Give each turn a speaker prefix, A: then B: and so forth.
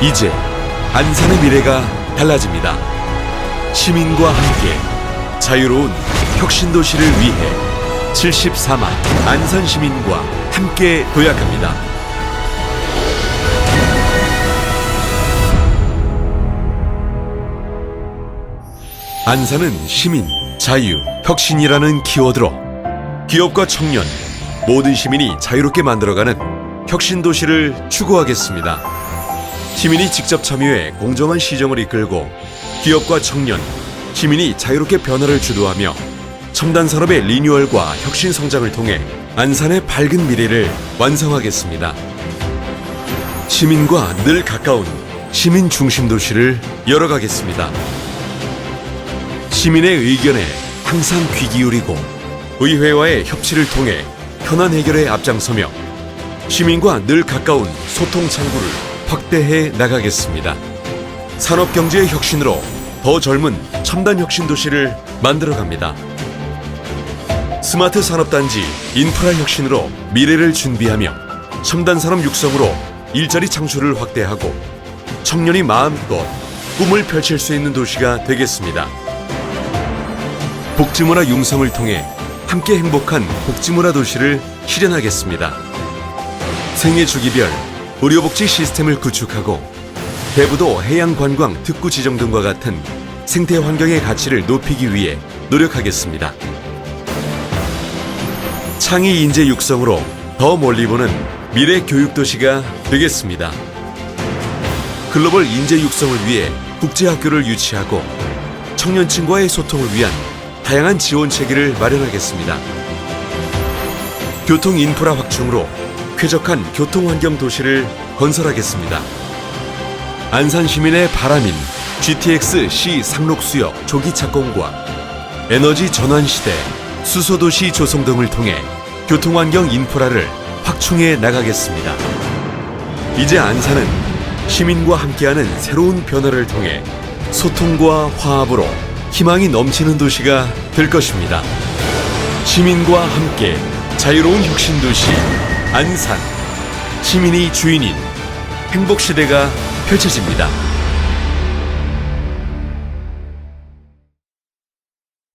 A: 이제 안산의 미래가 달라집니다. 시민과 함께 자유로운 혁신 도시를 위해 74만 안산 시민과 함께 도약합니다. 안산은 시민, 자유, 혁신이라는 키워드로 기업과 청년, 모든 시민이 자유롭게 만들어가는 혁신 도시를 추구하겠습니다. 시민이 직접 참여해 공정한 시정을 이끌고 기업과 청년, 시민이 자유롭게 변화를 주도하며 첨단 산업의 리뉴얼과 혁신 성장을 통해 안산의 밝은 미래를 완성하겠습니다. 시민과 늘 가까운 시민 중심 도시를 열어가겠습니다. 시민의 의견에 항상 귀 기울이고 의회와의 협치를 통해 현안 해결에 앞장서며 시민과 늘 가까운 소통 창구를 확대해 나가겠습니다. 산업 경제의 혁신으로 더 젊은 첨단 혁신 도시를 만들어 갑니다. 스마트 산업단지 인프라 혁신으로 미래를 준비하며 첨단 산업 육성으로 일자리 창출을 확대하고 청년이 마음껏 꿈을 펼칠 수 있는 도시가 되겠습니다. 복지문화 융성을 통해 함께 행복한 복지문화 도시를 실현하겠습니다. 생애 주기별 의료복지 시스템을 구축하고 대부도 해양관광 특구 지정 등과 같은 생태 환경의 가치를 높이기 위해 노력하겠습니다. 창의 인재 육성으로 더 멀리 보는 미래 교육 도시가 되겠습니다. 글로벌 인재 육성을 위해 국제학교를 유치하고 청년층과의 소통을 위한 다양한 지원 체계를 마련하겠습니다. 교통 인프라 확충으로 쾌적한 교통 환경 도시를 건설하겠습니다. 안산 시민의 바람인 GTX C 상록수역 조기 착공과 에너지 전환 시대 수소도시 조성 등을 통해 교통환경 인프라를 확충해 나가겠습니다. 이제 안산은 시민과 함께하는 새로운 변화를 통해 소통과 화합으로 희망이 넘치는 도시가 될 것입니다. 시민과 함께 자유로운 혁신 도시 안산 시민이 주인인 행복 시대가 펼쳐집니다.